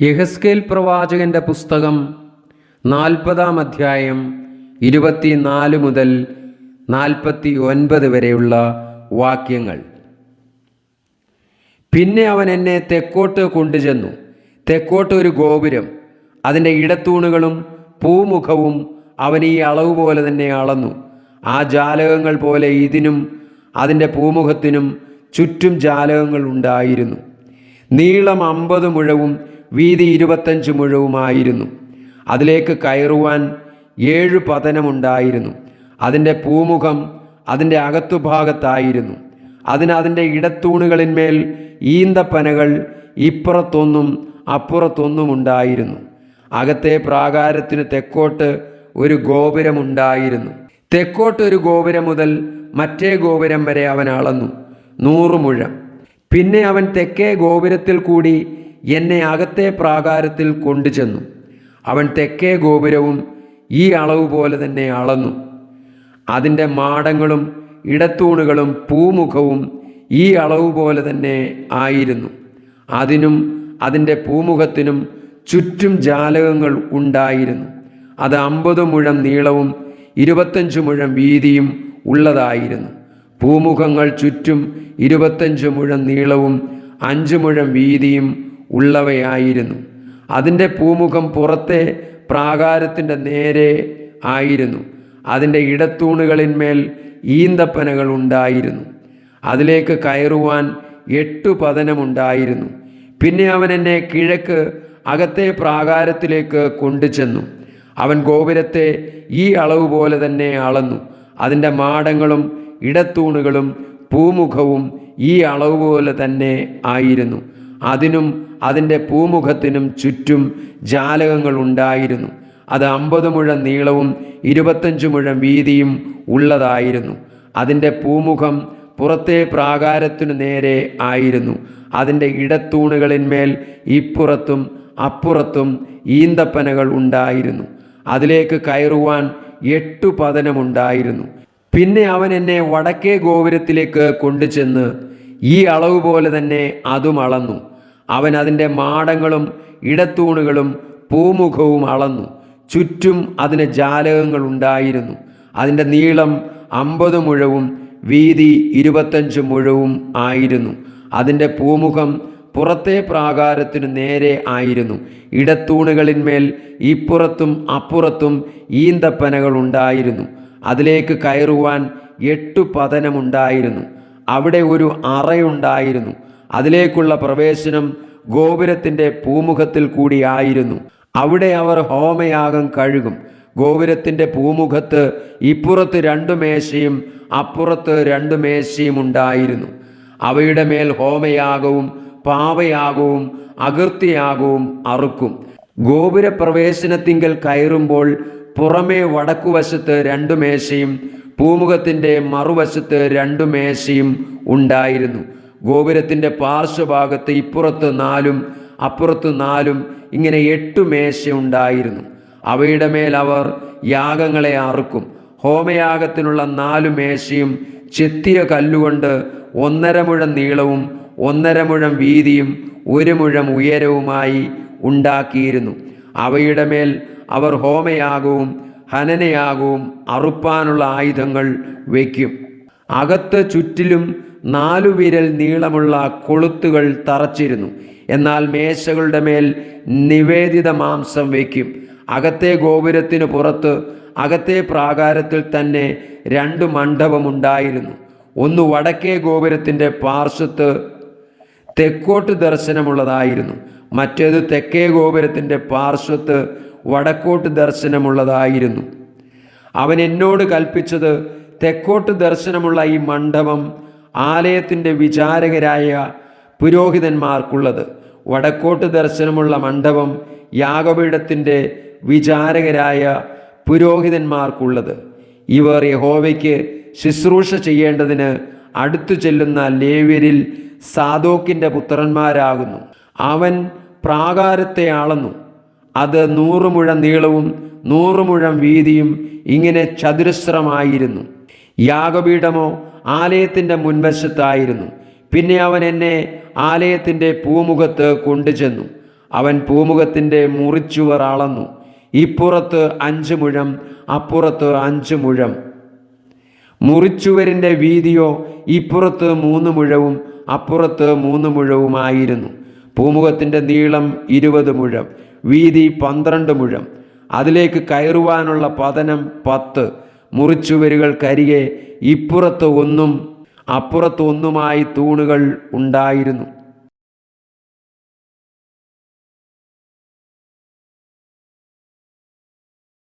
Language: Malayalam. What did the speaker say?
യഹസ്കേൽ പ്രവാചകന്റെ പുസ്തകം നാൽപ്പതാം അധ്യായം ഇരുപത്തിനാല് മുതൽ നാൽപ്പത്തി ഒൻപത് വരെയുള്ള വാക്യങ്ങൾ. പിന്നെ അവൻ എന്നെ തെക്കോട്ട് കൊണ്ടുചെന്നു. തെക്കോട്ട് ഒരു ഗോപുരം. അതിന്റെ ഇടത്തൂണുകളും പൂമുഖവും അവൻ ഈ അളവ് പോലെ തന്നെ അളന്നു. ആ ജാലകങ്ങൾ പോലെ ഇതിനും അതിന്റെ പൂമുഖത്തിനും ചുറ്റും ജാലകങ്ങൾ ഉണ്ടായിരുന്നു. നീളം അമ്പത് മുഴവും വീതി ഇരുപത്തഞ്ച് മുഴവുമായിരുന്നു. അതിലേക്ക് കയറുവാൻ ഏഴ് പതനമുണ്ടായിരുന്നു. അതിന്റെ പൂമുഖം അതിന്റെ അകത്തുഭാഗത്തായിരുന്നു. അതിന് അതിന്റെ ഇടത്തൂണുകളിന്മേൽ ഈന്തപ്പനകൾ ഇപ്പുറത്തൊന്നും അപ്പുറത്തൊന്നും ഉണ്ടായിരുന്നു അകത്തെ പ്രാകാരത്തിന് തെക്കോട്ട് ഒരു ഗോപുരമുണ്ടായിരുന്നു. തെക്കോട്ട് ഒരു ഗോപുരം മുതൽ മറ്റേ ഗോപുരം വരെ അവൻ അളന്നു. നൂറ് മുഴം. പിന്നെ അവൻ തെക്കേ ഗോപുരത്തിൽ കൂടി എന്നെ അകത്തെ പ്രാകാരത്തിൽ കൊണ്ടുചെന്നു. അവൻ തെക്കേ ഗോപുരവും ഈ അളവ് പോലെ തന്നെ അളന്നു. അതിന്റെ മാടങ്ങളും ഇടത്തൂണുകളും പൂമുഖവും ഈ അളവ് പോലെ തന്നെ ആയിരുന്നു. അതിനും അതിന്റെ പൂമുഖത്തിനും ചുറ്റും ജാലകങ്ങൾ ഉണ്ടായിരുന്നു. അത് അമ്പത് മുഴം നീളവും ഇരുപത്തഞ്ച് മുഴം വീതിയും ഉള്ളതായിരുന്നു. പൂമുഖങ്ങൾ ചുറ്റും ഇരുപത്തഞ്ച് മുഴം നീളവും അഞ്ച് മുഴം വീതിയും ഉള്ളവയായിരുന്നു. അതിന്റെ പൂമുഖം പുറത്തെ പ്രാകാരത്തിന്റെ നേരെ ആയിരുന്നു. അതിന്റെ ഇടത്തൂണുകളിന്മേൽ ഈന്തപ്പനകൾ ഉണ്ടായിരുന്നു. അതിലേക്ക് കയറുവാൻ എട്ടു പതനമുണ്ടായിരുന്നു. പിന്നെ അവൻ എന്നെ കിഴക്ക് അകത്തെ പ്രാകാരത്തിലേക്ക് കൊണ്ടുചെന്നു. അവൻ ഗോപുരത്തെ ഈ അളവ് പോലെ തന്നെ അളന്നു. അതിന്റെ മാടങ്ങളും ഇടത്തൂണുകളും പൂമുഖവും ഈ അളവ് പോലെ തന്നെ ആയിരുന്നു. അതിനും അതിന്റെ പൂമുഖത്തിനും ചുറ്റും ജാലകങ്ങൾ ഉണ്ടായിരുന്നു. അത് അമ്പത് മുഴം നീളവും ഇരുപത്തഞ്ച് മുഴം വീതിയും ഉള്ളതായിരുന്നു. അതിന്റെ പൂമുഖം പുറത്തെ പ്രാകാരത്തിനു നേരെ ആയിരുന്നു. അതിന്റെ ഇടത്തൂണുകളിന്മേൽ ഇപ്പുറത്തും അപ്പുറത്തും ഈന്തപ്പനകൾ ഉണ്ടായിരുന്നു. അതിലേക്ക് കയറുവാൻ എട്ടു പതനമുണ്ടായിരുന്നു. പിന്നെ അവൻ എന്നെ വടക്കേ ഗോപുരത്തിലേക്ക് കൊണ്ടുചെന്ന് ഈ അളവ് പോലെ തന്നെ അതും അളന്നു. അവൻ അതിന്റെ മാടങ്ങളും ഇടത്തൂണുകളും പൂമുഖവും അളന്നു. ചുറ്റും അതിന് ജാലകങ്ങൾ ഉണ്ടായിരുന്നു. അതിന്റെ നീളം അമ്പത് മുഴവും വീതി ഇരുപത്തഞ്ച് മുഴവും ആയിരുന്നു. അതിന്റെ പൂമുഖം പുറത്തെ പ്രാകാരത്തിനു നേരെ ആയിരുന്നു. ഇടത്തൂണുകളിന്മേൽ ഇപ്പുറത്തും അപ്പുറത്തും ഈന്തപ്പനകൾ ഉണ്ടായിരുന്നു. അതിലേക്ക് കയറുവാൻ എട്ടു പതനമുണ്ടായിരുന്നു. അവിടെ ഒരു അറയുണ്ടായിരുന്നു. അതിലേക്കുള്ള പ്രവേശനം ഗോപുരത്തിന്റെ പൂമുഖത്തിൽ കൂടിയായിരുന്നു അവിടെ അവർ ഹോമയാഗം കഴുകും. ഗോപുരത്തിന്റെ പൂമുഖത്ത് ഇപ്പുറത്ത് രണ്ടു മേശയും അപ്പുറത്ത് രണ്ടു മേശയും ഉണ്ടായിരുന്നു. അവയുടെ മേൽ ഹോമയാഗവും പാവയാകവും അകൃത്യയാഗവും അറുക്കും. ഗോപുരപ്രവേശനത്തിങ്കൽ കയറുമ്പോൾ പുറമേ വടക്കുവശത്ത് രണ്ടു മേശയും പൂമുഖത്തിന്റെ മറുവശത്ത് രണ്ടു മേശയും ഉണ്ടായിരുന്നു. ഗോപുരത്തിന്റെ പാർശ്വഭാഗത്ത് ഇപ്പുറത്ത് നാലും അപ്പുറത്ത് നാലും ഇങ്ങനെ എട്ടു മേശ ഉണ്ടായിരുന്നു. അവയുടെ മേൽ അവർ യാഗങ്ങളെ അറുക്കും. ഹോമയാഗത്തിനുള്ള നാലു മേശയും ചെത്തിയ കല്ലുകൊണ്ട് ഒന്നര മുഴം നീളവും ഒന്നര മുഴം വീതിയും ഒരു മുഴം ഉയരവുമായി ഉണ്ടാക്കിയിരുന്നു. അവയുടെ മേൽ അവർ ഹോമയാഗവും ഹനനയാഗവും അറുപ്പാനുള്ള ആയുധങ്ങൾ വയ്ക്കും. അകത്ത് ചുറ്റിലും നാലു വിരൽ നീളമുള്ള കൊളുത്തുകൾ തറച്ചിരുന്നു. എന്നാൽ മേശകളുടെ മേൽ നിവേദിത മാംസം വയ്ക്കും. അകത്തെ ഗോപുരത്തിന് പുറത്ത് അകത്തെ പ്രാകാരത്തിൽ തന്നെ രണ്ട് മണ്ഡപമുണ്ടായിരുന്നു ഒന്ന് വടക്കേ ഗോപുരത്തിന്റെ പാർശ്വത്ത് തെക്കോട്ട് ദർശനമുള്ളതായിരുന്നു. മറ്റേത് തെക്കേ ഗോപുരത്തിന്റെ പാർശ്വത്ത് വടക്കോട്ട് ദർശനമുള്ളതായിരുന്നു. അവൻ എന്നോട് കൽപ്പിച്ചത് തെക്കോട്ട് ദർശനമുള്ള ഈ മണ്ഡപം ആലയത്തിന്റെ വിചാരകരായ പുരോഹിതന്മാർക്കുള്ളത്. വടക്കോട്ട് ദർശനമുള്ള മണ്ഡപം യാഗപീഠത്തിന്റെ വിചാരകരായ പുരോഹിതന്മാർക്കുള്ളത്. ഇവർ യഹോവയ്ക്ക് ശുശ്രൂഷ ചെയ്യേണ്ടതിന് അടുത്തു ചെല്ലുന്ന ലേവ്യരിൽ സാദോക്കിന്റെ പുത്രന്മാരാകുന്നു. അവൻ പ്രാകാരത്തെ അളന്നു അത് നൂറ് മുഴം നീളവും നൂറ് മുഴം വീതിയും ഇങ്ങനെ ചതുരശ്രമായിരുന്നു. യാഗപീഠമോ ആലയത്തിന്റെ മുൻവശത്തായിരുന്നു. പിന്നെ അവൻ എന്നെ ആലയത്തിന്റെ പൂമുഖത്ത് കൊണ്ടുചെന്നു. അവൻ പൂമുഖത്തിന്റെ മുറിച്ചുവർ അളന്നു. ഇപ്പുറത്ത് അഞ്ച് മുഴം അപ്പുറത്ത് അഞ്ച് മുഴം. മുറിച്ചുവരിന്റെ വീതിയോ ഇപ്പുറത്ത് മൂന്ന് മുഴവും അപ്പുറത്ത് മൂന്ന് മുഴവുമായിരുന്നു. പൂമുഖത്തിന്റെ നീളം ഇരുപത് മുഴം. വീതി പന്ത്രണ്ട് മുഴം. അതിലേക്ക് കയറുവാനുള്ള പതനം പത്ത്. മുറിച്ചുവരുകൾക്കരികെ ഇപ്പുറത്ത് ഒന്നും അപ്പുറത്ത് ഒന്നുമായി തൂണുകൾ ഉണ്ടായിരുന്നു.